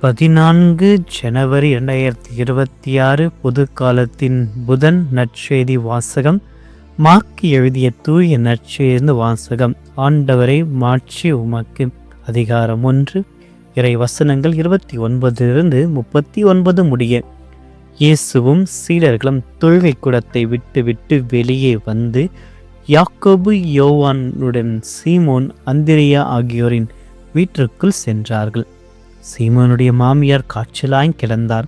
பதினான்கு ஜனவரி இரண்டாயிரத்தி இருபத்தி ஆறு பொது காலத்தின் புதன் நற்செய்தி வாசகம். மாக்கி எழுதிய தூய நற்செய்தி வாசகம். ஆண்டவரை மாட்சி உமக்கு. அதிகாரம் ஒன்று. இறை வசனங்கள் இருபத்தி ஒன்பதிலிருந்து முப்பத்தி ஒன்பது முடிய. இயேசுவும் சீடர்களும் தொழுகை கூடத்தை விட்டு விட்டு வெளியே வந்து யாக்கோபு யோவானுடன் சீமோன் அந்திரியா ஆகியோரின் வீட்டிற்குள் சென்றார்கள். சீமோனுடைய மாமியார் காய்ச்சலாய் கிடந்தார்.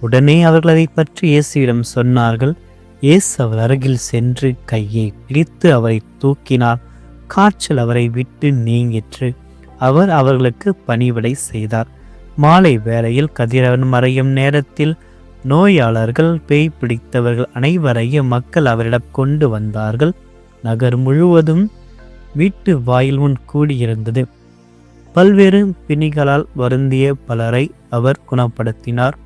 உடனே அவர்கள் அதை பற்றி இயேசுவிடம் சொன்னார்கள். இயேசு அவர் அருகில் சென்று கையை பிடித்து அவரை தூக்கினார். காய்ச்சல் அவரை விட்டு நீங்கிற்று. அவர் அவர்களுக்கு பணிவிடை செய்தார். மாலை வேளையில் கதிரவன் மறையும் நேரத்தில் நோயாளர்கள் பேய் பிடித்தவர்கள் அனைவரையும் மக்கள் அவரிடம் கொண்டு வந்தார்கள். நகர் முழுவதும் வீட்டு வாயில் முன் கூடியிருந்தது. பல்வேறு பிணிகளால் வருந்திய பலரை அவர் குணப்படுத்தினார்.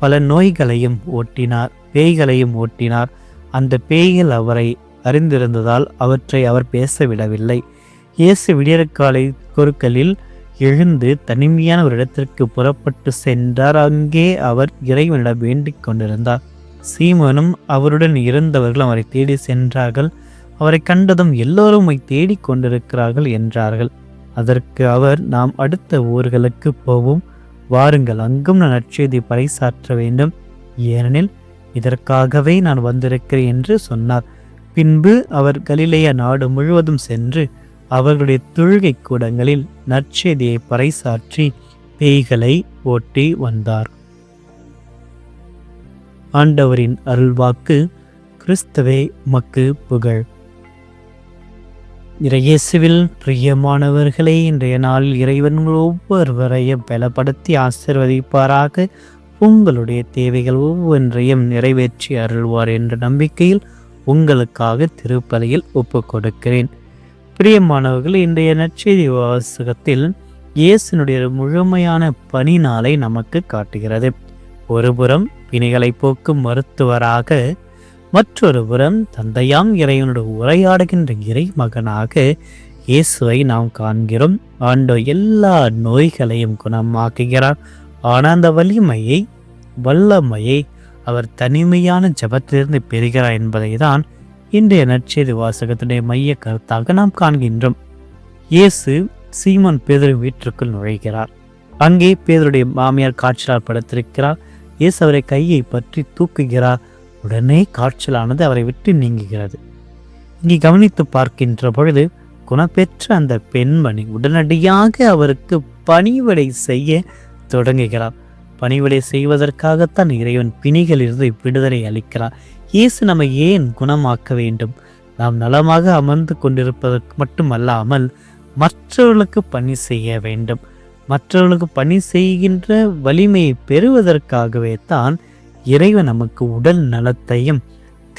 பல நோய்களையும் ஓட்டினார் பேய்களையும் ஓட்டினார். அந்த பேய்கள் அவரை அறிந்திருந்ததால் அவற்றை அவர் பேசவிடவில்லை. இயேசு விடியற்காலை குருக்களில் எழுந்து தனிமையான ஒரு இடத்திற்கு புறப்பட்டு சென்றார். அங்கே அவர் இறைவனிடம் வேண்டிக் கொண்டிருந்தார். சீமனும் அவருடன் இருந்தவர்கள் அவரை தேடி சென்றார்கள். அவரை கண்டதும் எல்லோரும் தேடிக் கொண்டிருக்கிறார்கள் என்றார்கள். அதற்கு அவர் நாம் அடுத்த ஊர்களுக்கு போவோம். வாருங்கள் அங்கும் நான் நற்செய்தி பறைசாற்ற வேண்டும். ஏனெனில் இதற்காகவே நான் வந்திருக்கிறேன் என்று சொன்னார். பின்பு அவர் கலிலேய நாடு முழுவதும் சென்று அவர்களுடைய தொழுகை கூடங்களில் நற்செய்தியை பறைசாற்றி பேய்களை ஓட்டி வந்தார். ஆண்டவரின் அருள்வாக்கு கிறிஸ்தவே மக்கு புகழ். இறையேசுவில் பிரியமானவர்களே இன்றைய நாளில் இறைவன் ஒவ்வொருவரையும் பலப்படுத்தி ஆசிர்வதிப்பாராக. உங்களுடைய தேவைகள் ஒவ்வொன்றையும் நிறைவேற்றி அருள்வார் என்ற நம்பிக்கையில் உங்களுக்காக திருப்பலியில் ஒப்பு கொடுக்கிறேன் பிரியமானவர்கள் இன்றைய நற்செய்தி வாசகத்தில் இயேசுனுடைய முழுமையான பணி நாளை நமக்கு காட்டுகிறது. ஒருபுறம் பிணிகளை போக்கும் மருத்துவராக மற்றொரு புறம் தந்தையாம் இறைவனோடு உரையாடுகின்ற இறை மகனாக இயேசுவை நாம் காண்கிறோம். ஆண்டோ எல்லா நோய்களையும் குணமாக்குகிறார். ஆனால் அந்த வலிமையை வல்லமையை அவர் தனிமையான ஜபத்திலிருந்து பெறுகிறார் என்பதை தான் இன்றைய நற்செய்தி வாசகத்துடைய மைய கருத்தாக நாம் காண்கின்றோம். இயேசு சீமன் பேதரின் வீட்டிற்குள் நுழைகிறார். அங்கே பேதருடைய மாமியார் காட்சியால் படுத்திருக்கிறார். இயேசு அவரை கையை பற்றி தூக்குகிறார். உடனே காய்ச்சலானது அவரை விட்டு நீங்குகிறது. இங்கே கவனித்து பார்க்கின்ற பொழுது குணப்பெற்ற அந்த பெண்மணி உடனடியாக அவருக்கு பணிவிடை செய்ய தொடங்குகிறார். பணிவிடை செய்வதற்காகத்தான் இறைவன் பிணிகளிலிருந்து விடுதலை அளிக்கிறார். இயேசு நம்மை ஏன் குணமாக்க வேண்டும்? நாம் நலமாக அமர்ந்து கொண்டிருப்பதற்கு மட்டுமல்லாமல் மற்றவர்களுக்கு பணி செய்ய வேண்டும். மற்றவர்களுக்கு பணி செய்கின்ற வலிமையை பெறுவதற்காகவே தான் இறைவன் நமக்கு உடல் நலத்தையும்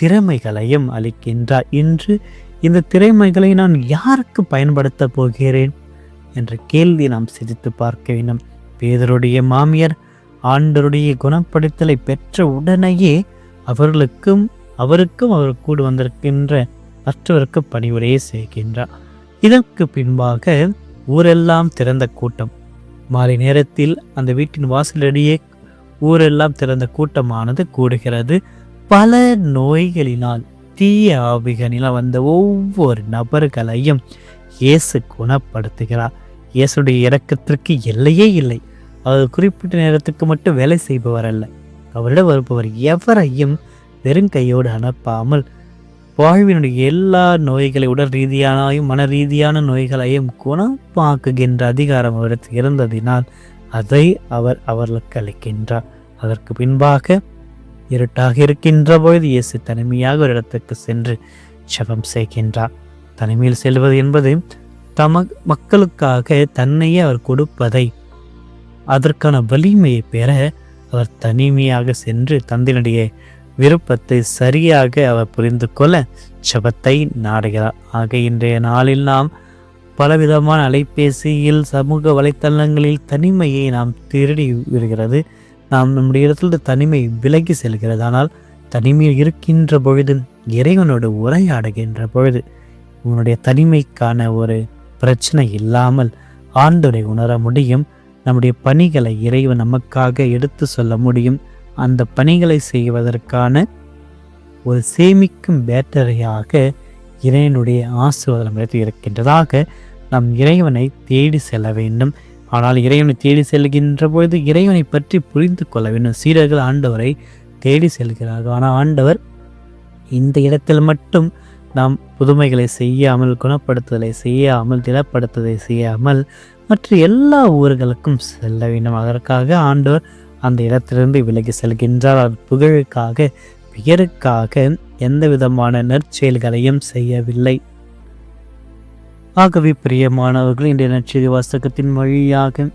திறமைகளையும் அளிக்கின்றார். இன்று இந்த திறமைகளை நான் யாருக்கு பயன்படுத்த போகிறேன்? என்ற கேள்வி நாம் சிரித்து பார்க்க வேண்டும். பேதருடைய மாமியார் ஆண்டருடைய குணப்படுத்தலை பெற்ற உடனேயே அவர்களுக்கும் அவருக்கும் அவர் கூடு வந்திருக்கின்ற மற்றவருக்கு பணிவுரையை செய்கின்றார். இதற்கு பின்பாக ஊரெல்லாம் திறந்த கூட்டம். மாலை நேரத்தில் அந்த வீட்டின் வாசலடியே ஊரெல்லாம் திறந்த கூட்டமானது கூடுகிறது. பல நோய்களினால் தீய ஆவிகளினால் வந்த ஒவ்வொரு நபர்களையும் இயேசு குணப்படுத்துகிறார். இயேசுடைய இறக்கத்திற்கு எல்லையே இல்லை. அவர் குறிப்பிட்ட நேரத்துக்கு மட்டும் வேலை செய்பவர் அல்ல. அவரிடம் வருபவர் எவரையும் வெறுங்கையோடு அனுப்பாமல் வாழ்வினுடைய எல்லா நோய்களை உடல் ரீதியானாயும் மன ரீதியான நோய்களையும் குணமாக்குகின்ற அதிகாரம் அவரிடத்தில் இருந்ததினால் அதை அவர் அவர்களுக்கு அளிக்கின்றார். அதற்கு பின்பாக இருட்டாக இருக்கின்ற பொழுது இயேசு தனிமையாக ஒரு இடத்துக்கு சென்று ஜபம் செய்கின்றார். தனிமையில் செல்வது என்பது தம மக்களுக்காக தன்னையே அவர் கொடுப்பதை அதற்கான வலிமையை பெற அவர் தனிமையாக சென்று தந்தையினுடைய விருப்பத்தை சரியாக அவர் புரிந்து கொள்ள ஜபத்தை நாடுகிறார். ஆக இன்றைய நாளில் நாம் பலவிதமான அலைபேசியில் சமூக வலைத்தளங்களில் தனிமையை நாம் திருடி விடுகிறது. நாம் நம்முடைய இடத்துல தனிமை விலகி செல்கிறது. ஆனால் தனிமையில் இருக்கின்ற பொழுது இறைவனோடு உரையாடுகின்ற பொழுது உன்னுடைய தனிமைக்கான ஒரு பிரச்சனை இல்லாமல் ஆண்டோரை உணர முடியும். நம்முடைய பணிகளை இறைவன் நமக்காக எடுத்து சொல்ல முடியும். அந்த பணிகளை செய்வதற்கான ஒரு சேமிக்கும் பேட்டரியாக இறைவனுடைய ஆசிர்வாதம் இருக்கின்றதாக நாம் இறைவனை தேடி செல்ல வேண்டும். ஆனால் இறைவனை தேடி செல்கின்ற பொழுது இறைவனை பற்றி புரிந்து கொள்ள வேண்டும். சீடர்கள் ஆண்டவரை தேடி செல்கிறார்கள். ஆனால் ஆண்டவர் இந்த இடத்தில் மட்டும் நாம் புதுமைகளை செய்யாமல் குணப்படுத்துதலை செய்யாமல் திடப்படுத்துதலை செய்யாமல் மற்ற எல்லா ஊர்களுக்கும் செல்ல வேண்டும். அதற்காக ஆண்டவர் அந்த இடத்திலிருந்து விலகி செல்கின்றார். அவர் புகழுக்காக பெயருக்காக எந்த விதமான நற்செயல்களையும் செய்யவில்லை. ஆகவே பிரியமானவர்கள் இன்றைய நற்செய்தி வாசகத்தின் வழியாக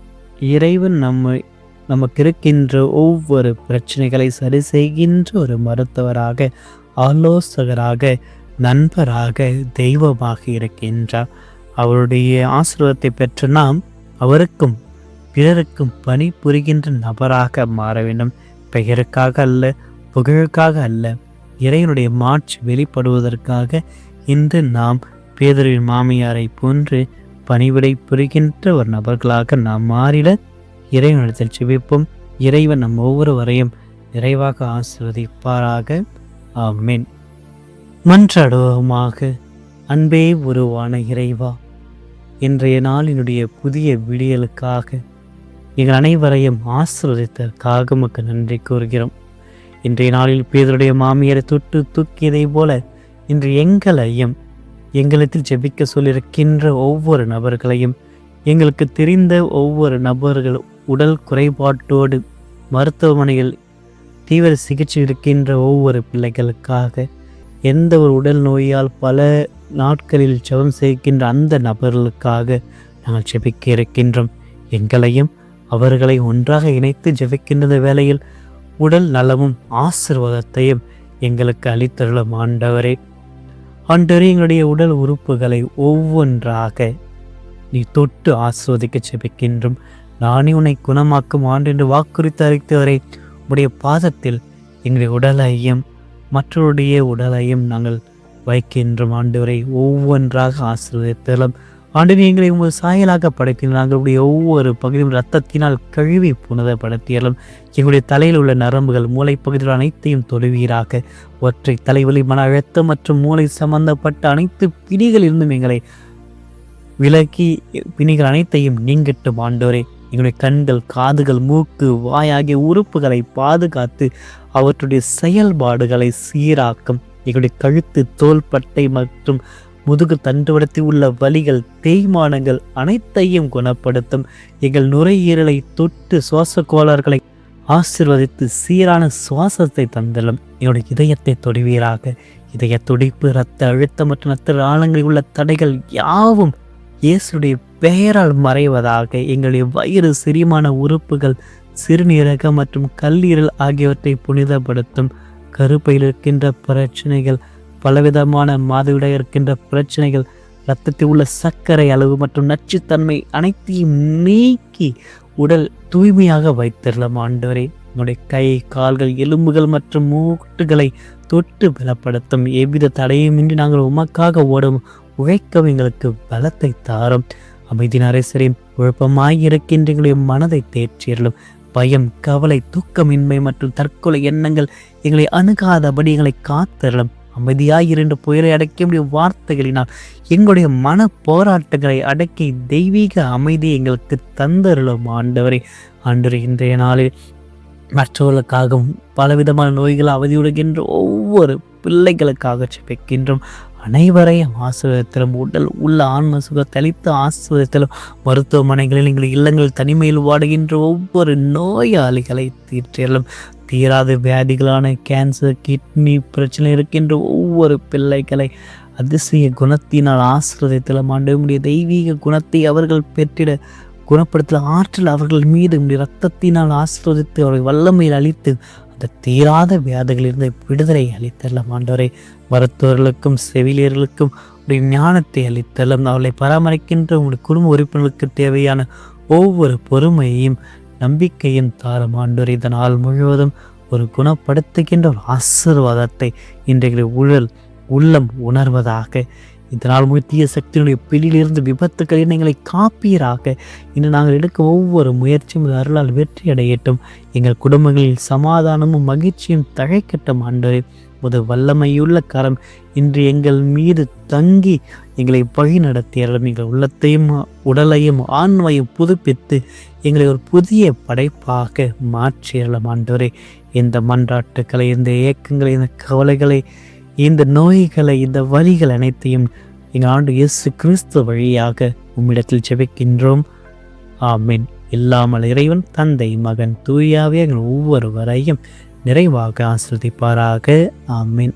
இறைவன் நம்மை நமக்கு இருக்கின்ற ஒவ்வொரு பிரச்சனைகளை சரி செய்கின்ற ஒரு மருத்துவராக ஆலோசகராக நண்பராக தெய்வமாக இருக்கின்றார். அவருடைய ஆசீர்வாதத்தை பெற்ற நாம் அவருக்கும் பிறருக்கும் பணி புரிகின்ற நபராக மாற வேண்டும். பெயருக்காக அல்ல புகழுக்காக அல்ல இறைவனுடைய மாட்சி வெளிப்படுவதற்காக இன்று நாம் பேதரின் மாமியாரை போன்று பணிவிடை புரிகின்ற ஒரு நபர்களாக நாம் மாறிட இறைவனிடத்தில் சிவிப்போம் இறைவன் நம் ஒவ்வொருவரையும் நிறைவாக ஆசிர்வதிப்பாராக. ஆமீன். மன்றாடுவோமாக. அன்பே உருவான இறைவா இன்றைய நாளினுடைய புதிய விடியலுக்காக எங்கள் அனைவரையும் ஆசிர்வதித்ததற்காக உமக்கு நன்றி கூறுகிறோம். இன்றைய நாளில் பேதருடைய மாமியாரை தொட்டு தூக்கியதைப் போல இன்று எங்களையும் எங்களிடத்தில் ஜெபிக்க சொல்லியிருக்கின்ற ஒவ்வொரு நபர்களையும் எங்களுக்கு தெரிந்த ஒவ்வொரு நபர்கள் உடல் குறைபாட்டோடு மருத்துவமனையில் தீவிர சிகிச்சை இருக்கின்ற ஒவ்வொரு பிள்ளைகளுக்காக எந்த ஒரு உடல் நோயால் பல நாட்களில் ஜெபம் செய்கின்ற அந்த நபர்களுக்காக நாங்கள் ஜெபிக்க இருக்கின்றோம். எங்களையும் அவர்களை ஒன்றாக இணைத்து ஜெபிக்கின்ற வேளையில் உடல் நலமும் ஆசிர்வாதத்தையும் எங்களுக்கு அளித்தருளும் ஆண்டவரே. ஆண்டவரே எங்களுடைய உடல் உறுப்புகளை ஒவ்வொன்றாக நீ தொட்டு ஆஸ்வதிக்க செபிக்கின்றும். நானே உன்னை குணமாக்கும் ஆண்டு என்று வாக்குறுத்து அறித்தவரை உடைய பாதத்தில் எங்களுடைய உடலையும் மற்றவருடைய உடலையும் நாங்கள் வைக்கின்றோம். ஆண்டவரை ஒவ்வொன்றாக ஆசிரியத்திலும் ஆண்டு எங்களை உங்கள் சாயலாக படைத்தீர்கள் நாங்களுடைய ஒவ்வொரு பகுதியும் இரத்தத்தினால் கழுவி புனிதப்படுத்தியலும் எங்களுடைய தலையில் உள்ள நரம்புகள் மூளை பகுதியில் அனைத்தையும் தொழுவீராக. ஒற்றை தலைவலி மன அழுத்தம் மற்றும் மூளை சம்பந்தப்பட்ட அனைத்து பிணிகளிலிருந்தும் எங்களை விலக்கி பிணிகள் அனைத்தையும் நீங்கிட்டும் ஆண்டோரே எங்களுடைய கண்கள் காதுகள் மூக்கு வாய் ஆகிய உறுப்புகளை பாதுகாத்து அவற்றுடைய செயல்பாடுகளை சீராக்கும். எங்களுடைய கழுத்து தோள்பட்டை மற்றும் முதுகு தண்டுவடத்தில் உள்ள வலிகள் தேய்மானங்கள் அனைத்தையும் குணப்படுத்தும். எங்கள் நுரையீரலை தொட்டு சுவாச கோளாறுகளை ஆசிர்வதித்து சீரான சுவாசத்தை தந்தலும். என்னுடைய இதயத்தை தொடுவீராக. இதய துடிப்பு இரத்த அழுத்தம் மற்றும் இரத்த ஆழங்களில் உள்ள தடைகள் யாவும் இயேசுடைய பெயரால் மறைவதாக. எங்களுடைய வயிறு செரிமான உறுப்புகள் சிறுநீரகம் மற்றும் கல்லீரல் ஆகியவற்றை புனிதப்படுத்தும். கருப்பையில் இருக்கின்ற பிரச்சனைகள் பலவிதமான மாதவிடாய் இருக்கின்ற பிரச்சனைகள் இரத்தத்தில் உள்ள சர்க்கரை அளவு மற்றும் நச்சுத்தன்மை அனைத்தையும் நீக்கி உடல் தூய்மையாக வைத்திடலாம் ஆண்டவரே. உன்னுடைய கை கால்கள் எலும்புகள் மற்றும் மூட்டுகளை தொட்டு பலப்படுத்தும். எவ்வித தடையுமின்றி நாங்கள் உமக்காக ஓடும் உழைக்கவும் எங்களுக்கு பலத்தை தாரும். அமைதி நரேசரின் குழப்பமாய் இருக்கின்ற எங்களுடைய மனதை தேற்றியறலும் பயம் கவலை தூக்கமின்மை மற்றும் தற்கொலை எண்ணங்கள் எங்களை அணுகாதபடி எங்களை காத்தரலும் அமைதியாய் இரண்டு புயலை அடக்க முடிய வார்த்தைகளினால் எங்களுடைய மன போராட்டங்களை அடக்கி தெய்வீக அமைதியை எங்களுக்கு தந்தருளும் ஆண்டவரை. ஆண்டவர் இன்றைய நாளில் மற்றவர்களுக்காகவும் பலவிதமான நோய்கள் அவதியுடுகின்ற ஒவ்வொரு பிள்ளைகளுக்காக செபிக்கின்றோம் அனைவரையும் ஆசிரியத்திலும் உடல் உள்ள ஆன்ம சுக அளித்து ஆசிரியத்திலும் மருத்துவமனைகளில் எங்கள் இல்லங்கள் தனிமையில் வாடுகின்ற ஒவ்வொரு நோயாளிகளை தீர்த்திலும் தீராத வியாதிகளான கேன்சர் கிட்னி பிரச்சனை இருக்கின்ற ஒவ்வொரு பிள்ளைகளை அதிசய குணத்தினால் ஆசிரியத்தில் ஆண்டவனுடைய தெய்வீக குணத்தை அவர்கள் பெற்றிட குணப்படுத்தல ஆற்றல் அவர்கள் மீது ரத்தத்தினால் இரத்தத்தினால் அவரை வல்லமையில் அளித்து அந்த தீராத வியாதிகளிலிருந்து விடுதலை அளித்தரலாம் ஆண்டவரை. மருத்துவர்களுக்கும் செவிலியர்களுக்கும் உடைய ஞானத்தை அளித்தலும் அவர்களை பராமரிக்கின்ற உங்களுடைய குடும்ப உறுப்பினர்களுக்கு தேவையான ஒவ்வொரு பொறுமையையும் நம்பிக்கையும் தாரும் ஆண்டவர் இதனால் முழுவதும் ஒரு குணப்படுத்துகின்ற ஒரு ஆசீர்வாதத்தை இன்றைக்கு ஊழல் உள்ளம் உணர்வதாக. இதனால் முத்திய தீய சக்தியினுடைய பிடியிலிருந்து விபத்துக்களில் எங்களை காப்பீராக. இன்று நாங்கள் எடுக்கும் ஒவ்வொரு முயற்சியும் அருளால் வெற்றி அடையட்டும் எங்கள் குடும்பங்களில் சமாதானமும் மகிழ்ச்சியும் தழைக்கட்டும் ஆண்டவரே. உமது வல்லமையுள்ள கரம் இன்று எங்கள் மீது தங்கி எங்களை வழி நடத்தியறலும் எங்கள் உள்ளத்தையும் உடலையும் ஆன்மையும் புதுப்பித்து எங்களை ஒரு புதிய படைப்பாக மாற்றியறலும் ஆண்டவரே. இந்த மன்றாட்டுக்களை இந்த ஏக்கங்களை இந்த கவலைகளை இந்த நோய்களை இந்த வழிகள் அனைத்தையும் எங்கள் ஆண்டு இயேசு கிறிஸ்து வழியாக உம்மிடத்தில் ஜெபிக்கின்றோம். ஆமீன். இல்லாமல் இறைவன் தந்தை மகன் தூயாவே எங்கள் ஒவ்வொருவரையும் நிறைவாக ஆசிர்வதிப்பாராக. ஆமீன்.